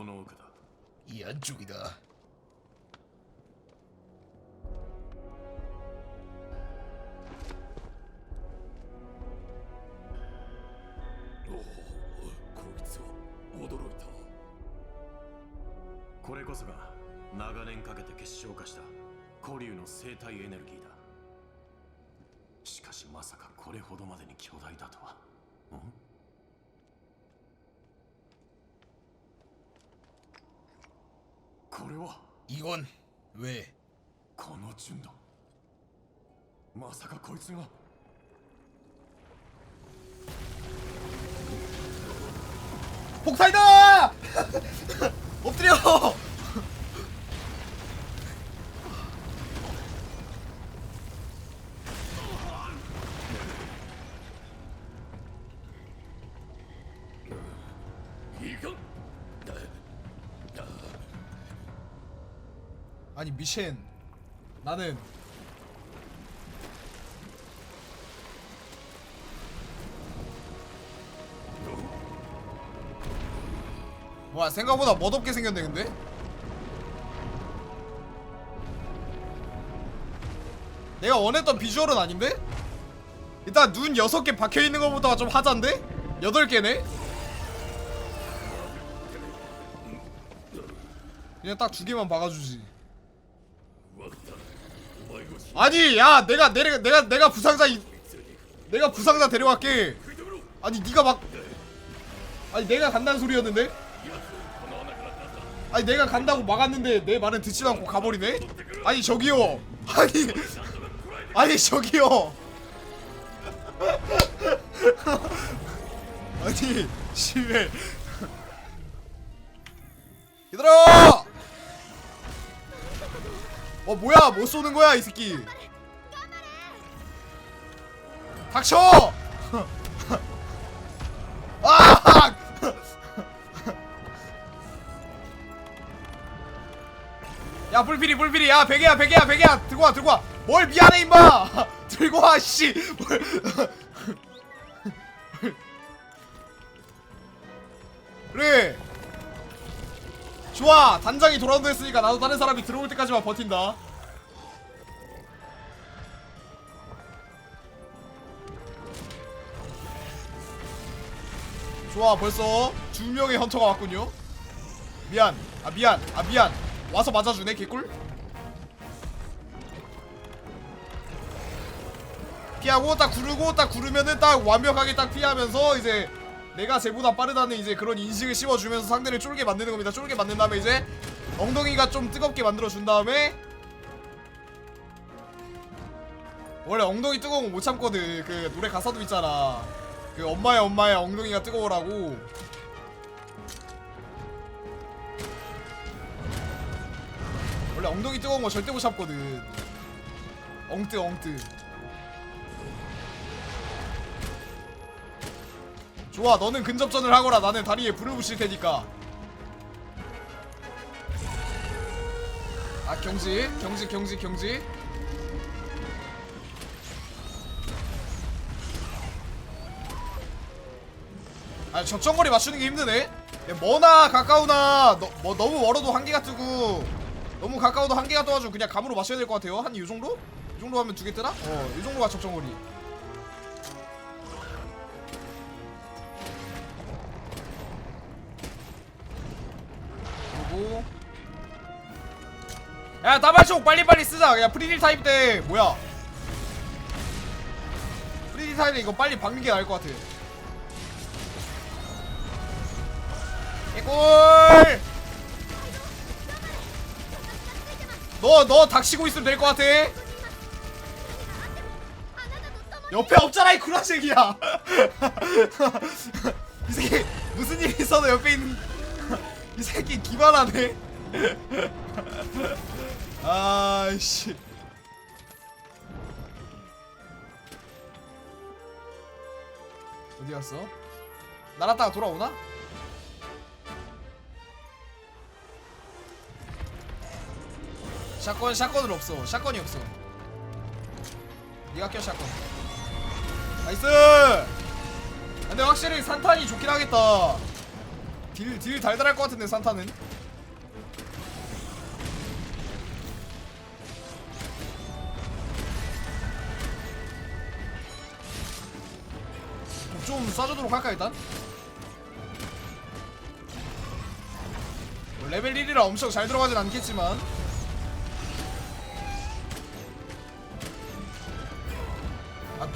この奥だ。やジョギだ。 これは 이건 왜? この純度まさかこいつが 폭탄이다! 엎드려! 미친 나는 와 생각보다 멋없게 생겼네 근데 내가 원했던 비주얼은 아닌데? 일단 눈 6개 박혀있는 것보다 좀 하잔데? 8개네? 그냥 딱 두 개만 박아주지 아니 야 내가 내가 내가 내가 부상자 이, 내가 부상자 데려갈게. 아니 네가 막 아니 내가 간다는 소리였는데? 아니 내가 간다고 막았는데 내 말은 듣지 않고 가버리네? 아니 저기요. 아니 아니 저기요. 아니 심해 얘들아! 어 뭐야? 뭐 쏘는 거야 이 새끼? 닥쳐! 아! 야 불필이 불필이. 야 베개야 베개야 베개야. 들고 와 들고 와뭘 미안해 임마. 들고 와씨. 뭘. 그래. 좋아. 단장이 돌아온다 했으니까 나도 다른 사람이 들어올 때까지만 버틴다 좋아 벌써 두 명의 헌터가 왔군요. 미안. 아 미안. 아 미안. 와서 맞아주네 개꿀. 피하고 딱 구르고 딱 구르면은 딱 완벽하게 딱 피하면서 이제 내가 쟤보다 빠르다는 이제 그런 인식을 씌워주면서 상대를 쫄게 만드는 겁니다. 쫄게 만든 다음에 이제 엉덩이가 좀 뜨겁게 만들어준 다음에 원래 엉덩이 뜨거운 거 못 참거든. 그 노래 가사도 있잖아 그 엄마의 엄마의 엉덩이가 뜨거워라고. 원래 엉덩이 뜨거운 거 절대 못 참거든. 엉뜨 엉뜨. 좋아 너는 근접전을 하거라. 나는 다리에 불을 붙일 테니까. 아 경지 경지 경지 경지 아 적정거리 맞추는 게 힘드네. 야, 머나 가까우나 너, 뭐 너무 멀어도 한계가 뜨고 너무 가까워도 한계가 떠가지고 그냥 감으로 맞춰야 될 것 같아요. 한 이 정도? 이 정도 하면 두 개 뜨나? 어이 정도가 적정거리. 그리고 야 다발총 빨리빨리 쓰자. 야 프리딜 타입 때 뭐야? 프리딜 타입 때 이거 빨리 박는 게 나을 것 같아 개꿀 너너 닥치고 있으면 될 것 같아. 옆에 없잖아 이 구라색이야. 이 새끼 무슨 일이 있어도 옆에 있는 이 새끼 기발하네. 아이씨. 어디 갔어? 날았다가 돌아오나? 샷건 샷건은 없어. 샷건이 없어. 니가 껴 샷건. 나이스! 근데 확실히 산탄이 좋긴 하겠다. 딜, 딜 달달할 것 같은데 산타는 좀 쏴주도록 할까 일단? 뭐 레벨 1이라 엄청 잘 들어가진 않겠지만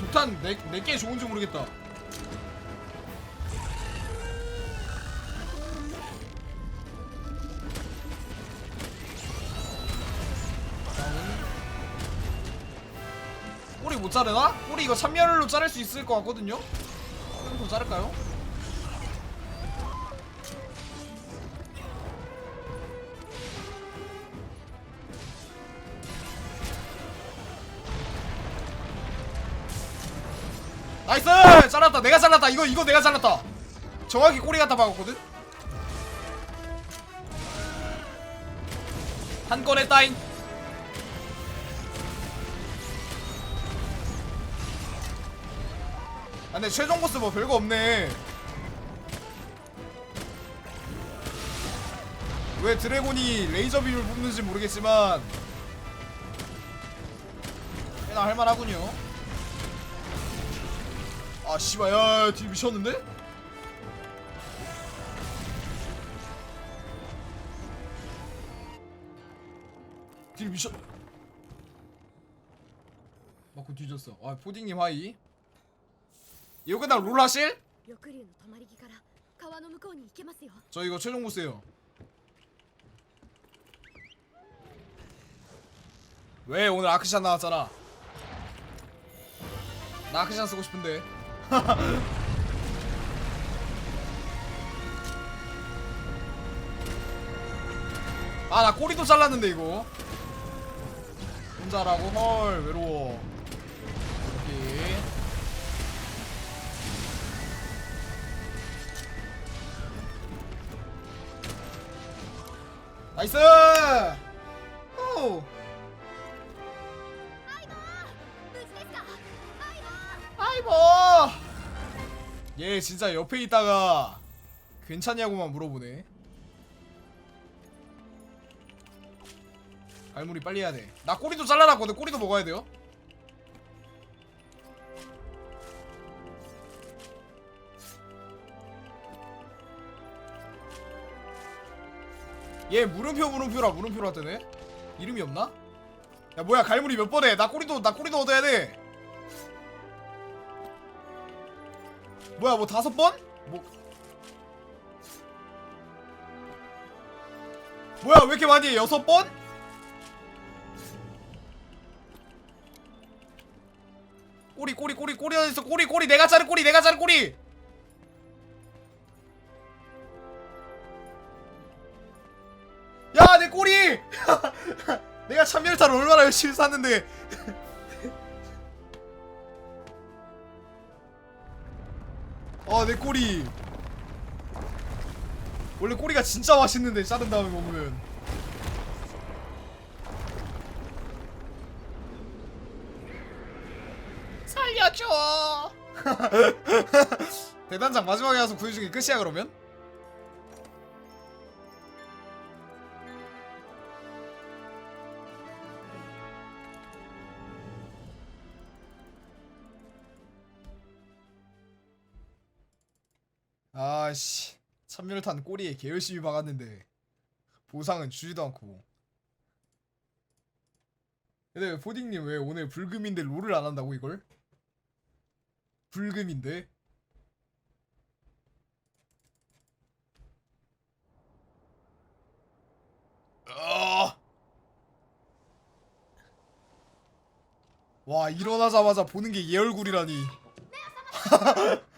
아 독탄 내, 내게 좋은지 모르겠다 꼬리 못 자르나? 꼬리 이거 참멸로 자를 수 있을 것 같거든요? 조금 더 자를까요? 나이스! 잘랐다. 내가 잘랐다. 이거 이거 내가 잘랐다. 정확히 꼬리 갖다 박았거든? 한 건에 따인. 아 근데 최종 보스 뭐 별거 없네. 왜 드래곤이 레이저 빔을 뽑는지 모르겠지만 꽤나 할만하군요 아 씨발 야뒤 미쳤는데? 뒤 미쳤 맞고 뒤졌어 아 포딩님 하이 이거 끝나고 롤 하실? 翼竜の止まり木から川の向こうに行けますよ 저 이거 최종 보스예요. 왜 오늘 아크샨 나왔잖아. 나 아크샨 쓰고 싶은데. 아 나 꼬리도 잘랐는데 이거. 혼자라고? 헐 외로워. 여기. 나이스! 오! 아이고! 얘 진짜 옆에 있다가 괜찮냐고만 물어보네. 알무리 빨리 해야 돼. 나 꼬리도 잘라놨거든. 꼬리도 먹어야 돼요. 얘 물음표 물음표라 물음표라 뜨네. 이름이 없나? 야 뭐야 갈무리 몇번 해? 나 꼬리도 나 꼬리도 얻어야 돼. 뭐야 뭐 다섯 번? 뭐 뭐야 왜 이렇게 많이 해? 여섯 번? 꼬리 꼬리 꼬리 꼬리 어디 있어 꼬리 꼬리 내가 자른 꼬리 내가 자른 꼬리 야 내 꼬리 내가 참멸타를 얼마나 열심히 샀는데 내 꼬리. 원래 꼬리가 진짜 맛있는데 자른 다음에 먹으면. 살려줘. 대단장 마지막에 가서 구해주는 게 끝이야 그러면? 아씨 참멸탄 꼬리에 개 열심히 박았는데 보상은 주지도 않고 근데 왜 포딩님 왜 오늘 불금인데 롤을 안 한다고 이걸? 불금인데? 아! 와 일어나자마자 보는 게얘 얼굴이라니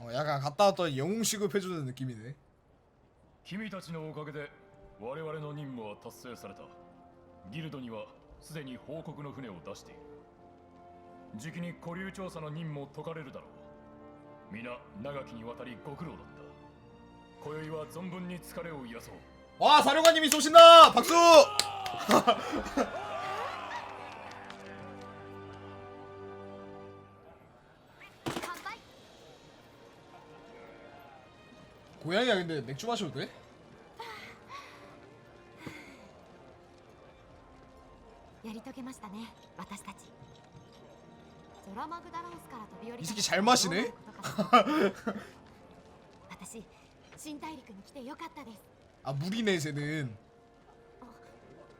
어, 약간 갔다 왔더니 영웅 취급해주는 느낌이네 君たちのおかげで我々の任務は達成されたギルドにはすでに報告の船を出しているじきに古流調査の任務を解かれるだろう皆長きにわたりご苦労だった今宵は存分に疲れを癒そう 와 사령관님이 쏘신다 박수 고양이야 근데 맥주 마셔도 돼? やり遂げましたね私たちゾラマグダラオスから飛び降りい席잘 마시네? 私新大陸に来てよかったです 아 무리네 쟤는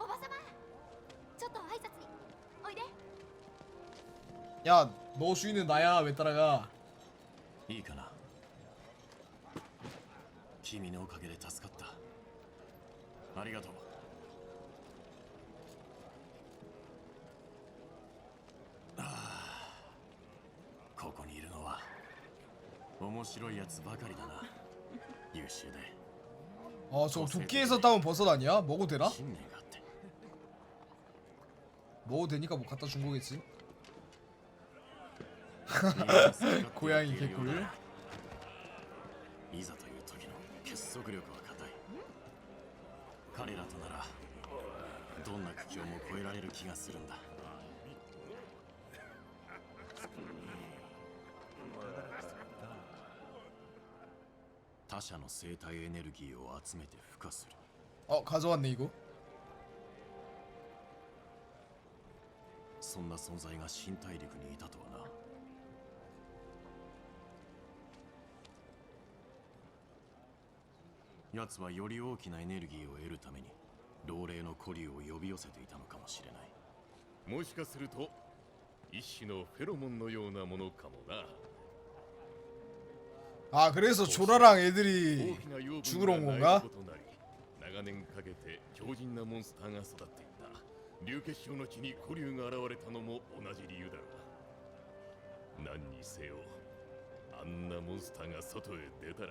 おばさまちょっと挨拶においで 야 너 주인은 나야 왜 따라가 いいかな 君のおかげで助かったありがとうああここにいるのは面白いやつばかりだな優秀で 아 저 도끼에서 따온 버섯 아니야? 먹어도 되나? 信念があって 먹어도 되니까 뭐 갖다 준 거겠지 ゴ 고양이 개꿀 束力は固い彼らとならどんな苦境も越えられる気がするんだ他者の生体エネルギーを集めて孵化する 어 가져왔네 이거 そんな存在が新大陸にいたとはな 奴はより大きなエネルギーを得るために老齢の古竜を呼び寄せていたのかもしれないもしかすると一種のフェロモンのようなものかもな 아 그래서 조라랑 大 애들이 きな養分 죽으러 온 が 건가? ないことなり長年かけて強靭なモンスターが育っていった流血症の地に古竜が現れたのも同じ理由だろう何にせよあんなモンスターが外へ出たら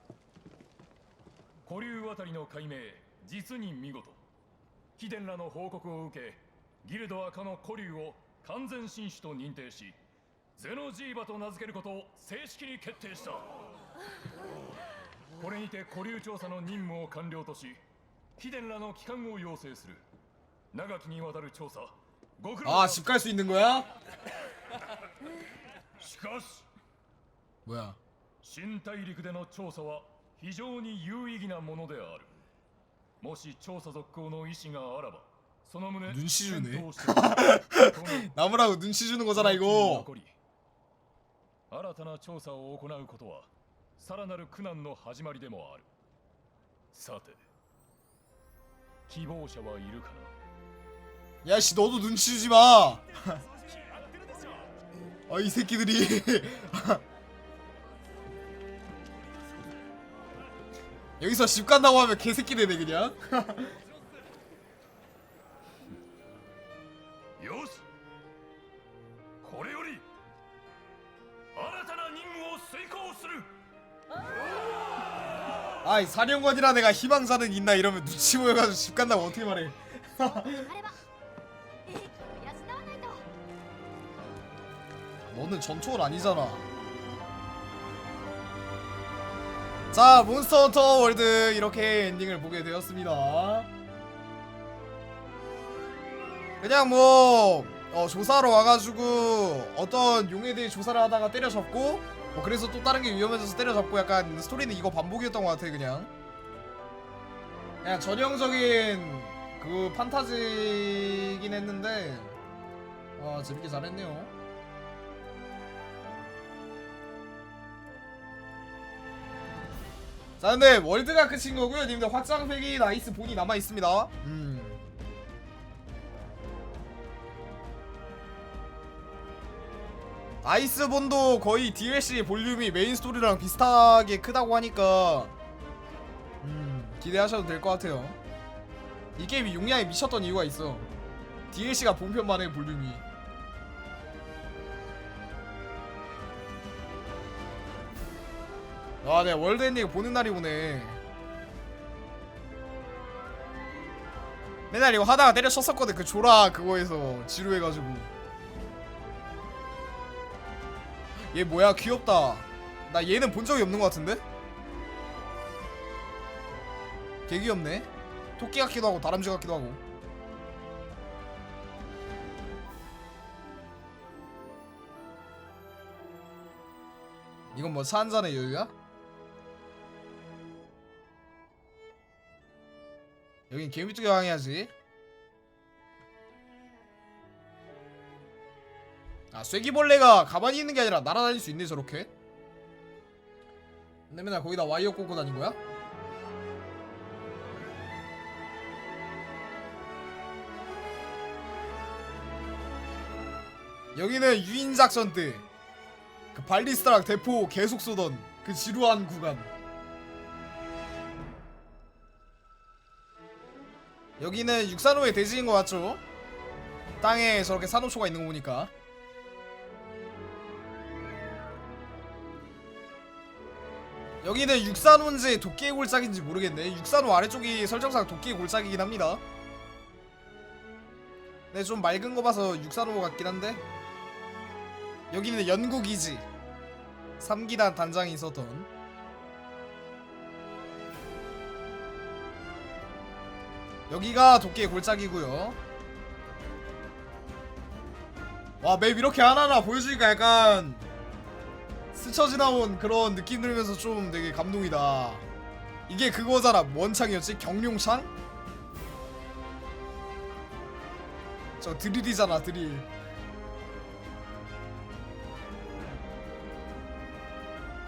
古流渡りの解明実に見事貴殿らの報告を受けギルドはかの古流を完全新種と認定しゼノジーバと名付けることを正式に決定したこれにて古流調査の任務を完了とし貴殿らの帰還を要請する長きにわたる調査ご苦労 아 だ 집 갈 수 있는 거야? しかし 뭐야 新大陸での調査は 非常に有意義なものであるもし調査続行の意思があらばその旨 눈치주네 検討してほしい 나무라고 눈치 주는 거잖아 この地に 이거 残り新たな調査を行うことはさらなる苦難の始まりでもあるさて希望者はいるかな 야씨 너도 눈치 주지 마. 아 이 새끼들이 여기서 집 간다고 하면 개새끼 되네 그냥. 아이 사령관이라 내가 희망사는 있나 이러면 눈치 보여가지고 집 간다고 어떻게 말해. 너는 전초월 아니잖아. 자 몬스터 헌터 월드 이렇게 엔딩을 보게 되었습니다. 그냥 뭐 어, 조사하러 와가지고 어떤 용에 대해 조사를 하다가 때려잡고 뭐 그래서 또 다른 게 위험해져서 때려잡고 약간 스토리는 이거 반복이었던 것 같아 그냥 그냥 전형적인 그 판타지긴 했는데 아 재밌게 잘했네요 자 근데 월드가 끝인 거고요. 님들 확장팩이 나이스 본이 남아있습니다. 음. 아이스 본도 거의 DLC 볼륨이 메인 스토리랑 비슷하게 크다고 하니까 음 기대하셔도 될 것 같아요. 이 게임이 용량이 미쳤던 이유가 있어. DLC가 본편만의 볼륨이 아, 네 월드 엔딩 보는 날이 오네. 맨날 이거 하다가 때려쳤었거든 그 조라 그거에서 지루해가지고. 얘 뭐야 귀엽다. 나 얘는 본 적이 없는 것 같은데? 개 귀엽네. 토끼 같기도 하고 다람쥐 같기도 하고. 이건 뭐 잔의 여유야? 여긴 개미뚜기 왕해야지. 아 쐐기벌레가 가만히 있는 게 아니라 날아다닐 수 있네 저렇게. 근데 맨날 거기다 와이어 꽂고 다닌 거야? 여기는 유인작전 때 그 발리스타랑 대포 계속 쏘던 그 지루한 구간 여기는 육산호의 대지인 것 같죠? 땅에 저렇게 산호초가 있는 거 보니까. 여기는 육산호인지 도끼의 골짜기인지 모르겠네. 육산호 아래쪽이 설정상 도끼의 골짜기긴 합니다. 네좀 맑은 거 봐서 육산호 같긴 한데. 여기는 연구기지. 3기단 단장이 있었던 여기가 도끼의 골짜기고요 와 맵 이렇게 하나하나 보여주니까 약간 스쳐 지나온 그런 느낌 들면서 좀 되게 감동이다 이게 그거잖아 뭔 창이었지? 경룡창? 저 드릴이잖아 드릴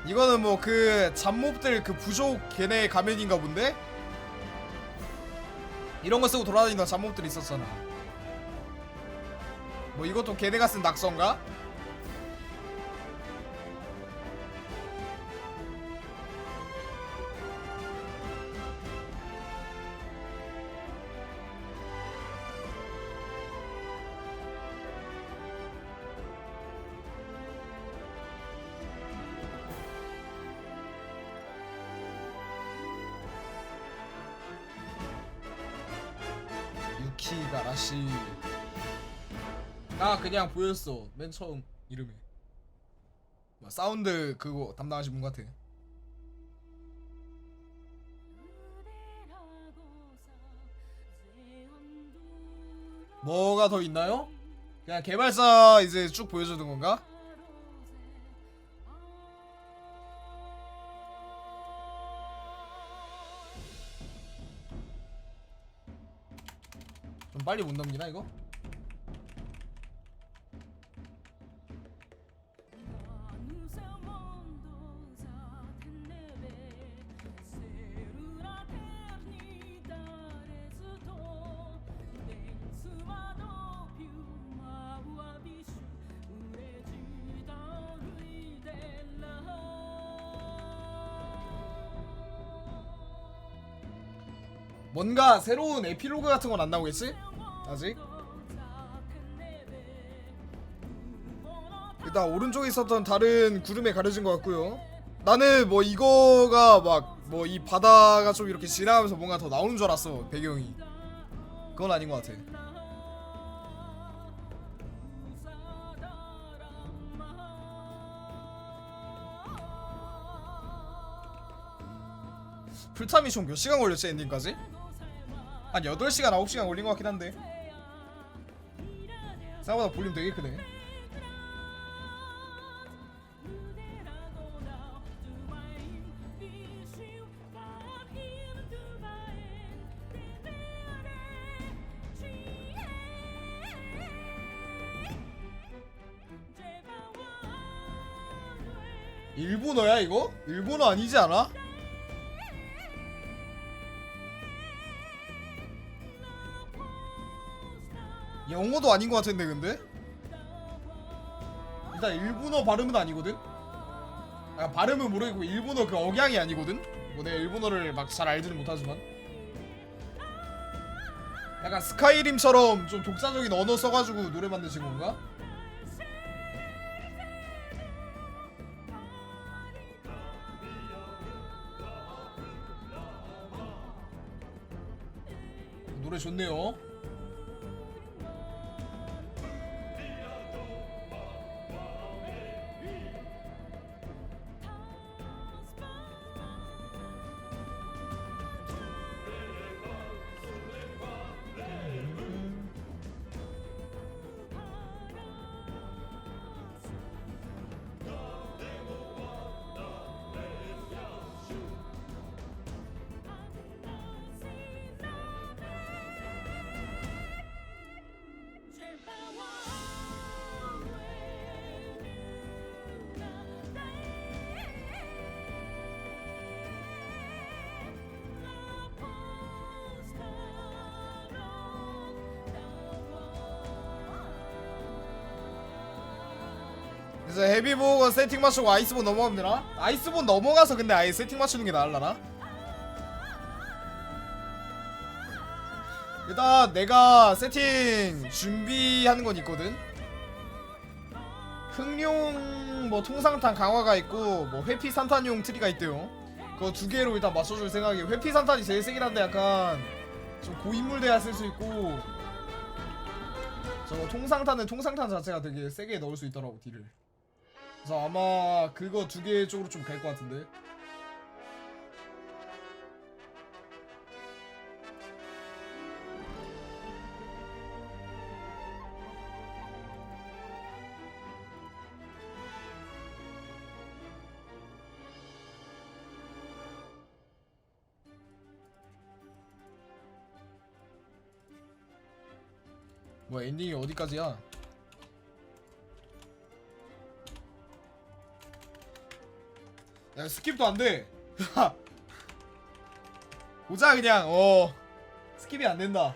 이거는 뭐 그 잡몹들 그 부족 걔네 가면인가 본데? 이런 거 쓰고 돌아다니던 잡몹들 있었잖아. 뭐 이것도 걔네가 쓴 낙서인가? 그냥 보였어 맨 처음 이름이 뭐 사운드 그거 담당하신 분 같아 뭐가 더 있나요? 그냥 개발사 이제 쭉 보여주는 건가? 좀 빨리 못 넘기나 이거? 뭔가 새로운 에피로그 같은 건 안 나오겠지? 아직? 일단 오른쪽에 있었던 다른 구름에 가려진 것 같고요. 나는 뭐 이거가 막 뭐 이 바다가 좀 이렇게 지나가면서 뭔가 더 나오는 줄 알았어 배경이. 그건 아닌 것 같아. 풀타임이 총 몇 시간 걸렸지 엔딩까지? 한 8시간 9시간 걸린 것 같긴 한데 생각보다 볼륨 되게 크네 일본어야 이거? 일본어 아니지 않아? 영어도 아닌 것 같은데 근데 일단 일본어 발음은 아니거든 아, 발음은 모르겠고 일본어 그 억양이 아니거든 뭐 내가 일본어를 막 잘 알지는 못하지만 약간 스카이림처럼 좀 독자적인 언어 써가지고 노래 만드신 건가? 노래 좋네요. 그래서 헤비보건 세팅 맞추고 아이스본 넘어가면 되나? 아이스본 넘어가서 근데 아예 세팅 맞추는 게 나을라나? 일단 내가 세팅 준비하는 건 있거든 흑룡 뭐 통상탄 강화가 있고 뭐 회피 산탄용 트리가 있대요 그거 두 개로 일단 맞춰줄 생각이에요 회피 산탄이 제일 세긴 한데 약간 좀 고인물 돼야 쓸 수 있고 저거 통상탄은 통상탄 자체가 되게 세게 넣을 수 있더라고 딜을 그래서 아마 그거 두 개 쪽으로 좀 갈 것 같은데 뭐 엔딩이 어디까지야? 야 스킵도 안 돼. 보자 그냥 어 스킵이 안 된다.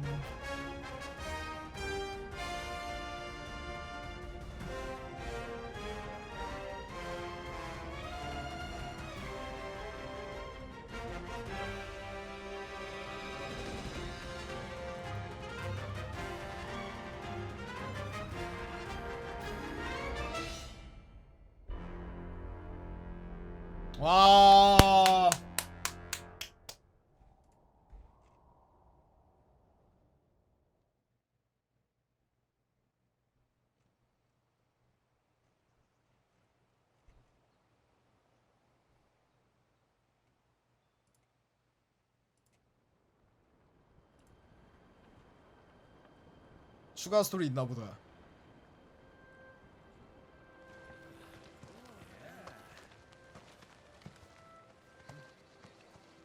추가 스토리 있나 보다.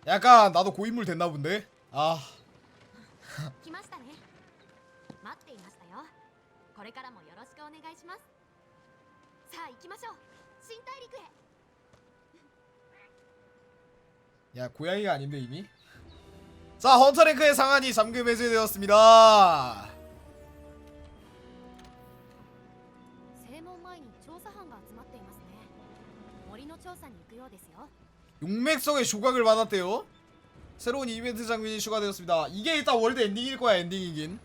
약간 나도 고인물 됐나 본데. 아, 来ましたね待っていましたよこれからもよろしくお願いしますさあ行きましょう新大陸へ 야 고양이가 아닌데 이미. 자 헌터랭크의 상한이 잠금 해제되었습니다. 용맥성의 조각을 받았대요. 새로운 이벤트 장면이 추가되었습니다. 이게 일단 월드 엔딩일 거야 엔딩이긴.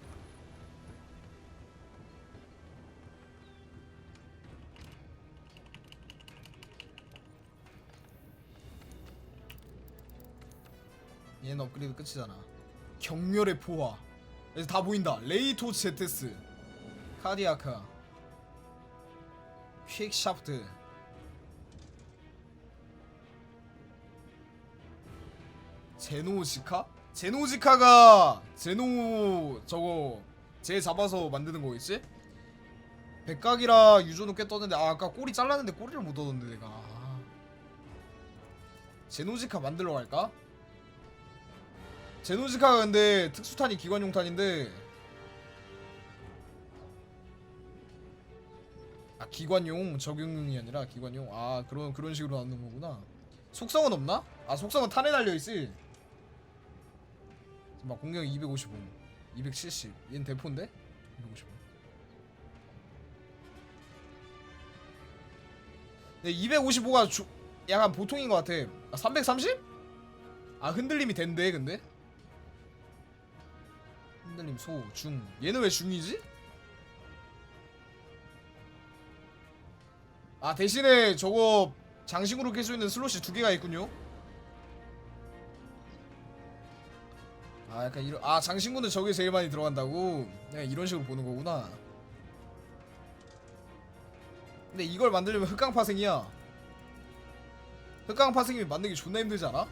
얘는 업그레이드 끝이잖아. 경멸의 포화. 이제 다 보인다. 레이토 제테스 카디아카 퀵샤프트. 제노지카? 제노지카가 제노 저거 쟤 잡아서 만드는 거겠지? 백각이라 유저는 꽤 떴는데 아 아까 꼬리 잘랐는데 꼬리를 못 얻었는데 내가 아. 제노지카 만들러 갈까? 제노지카가 근데 특수탄이 기관용탄인데 아 기관용 적용용이 아니라 기관용 아 그런 그런 식으로 나오는 거구나 속성은 없나? 아 속성은 탄에 달려있지 막 공격 255 270 얘는 대포인데? 255네 255가 주, 약간 보통인 것 같아 아 330? 아 흔들림이 된대 근데 흔들림 소, 중 얘는 왜 중이지? 아 대신에 저거 장식으로 깰 수 있는 슬롯이 두 개가 있군요 아 약간 이런 아 장신구는 저게 제일 많이 들어간다고? 네 이런 식으로 보는 거구나. 근데 이걸 만들려면 흑강 파생이야. 흑강 파생이면 만들기 존나 힘들지 않아?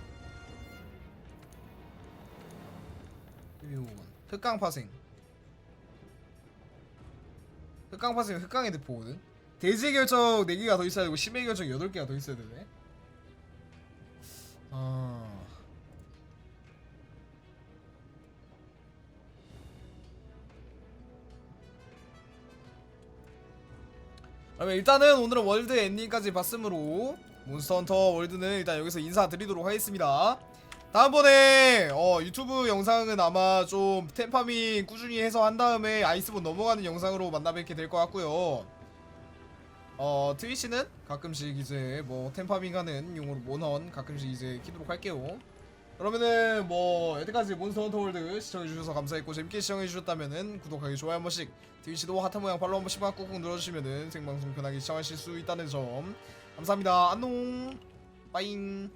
흑강 파생. 흑강 파생은 흑강의 대포거든? 대지의 결정 4개가 더 있어야 되고 심의 결정 8개가 더 있어야 되네. 아... 그러면 일단은 오늘은 월드 엔딩까지 봤으므로 몬스터헌터 월드는 일단 여기서 인사드리도록 하겠습니다. 다음번에 어, 유튜브 영상은 아마 좀 템파밍 꾸준히 해서 한 다음에 아이스본 넘어가는 영상으로 만나뵙게 될 것 같고요. 어 트위치는 가끔씩 이제 뭐 템파밍 하는 용으로 몬헌 가끔씩 이제 키도록 할게요 그러면은 뭐 여태까지 몬스터 헌터 월드 시청해주셔서 감사했고 재밌게 시청해주셨다면은 구독하기 좋아요 한 번씩 트위치도 하트 모양 팔로우 한 번씩만 꾹꾹 눌러주시면은 생방송 편하게 시청하실 수 있다는 점. 감사합니다. 안녕. 빠잉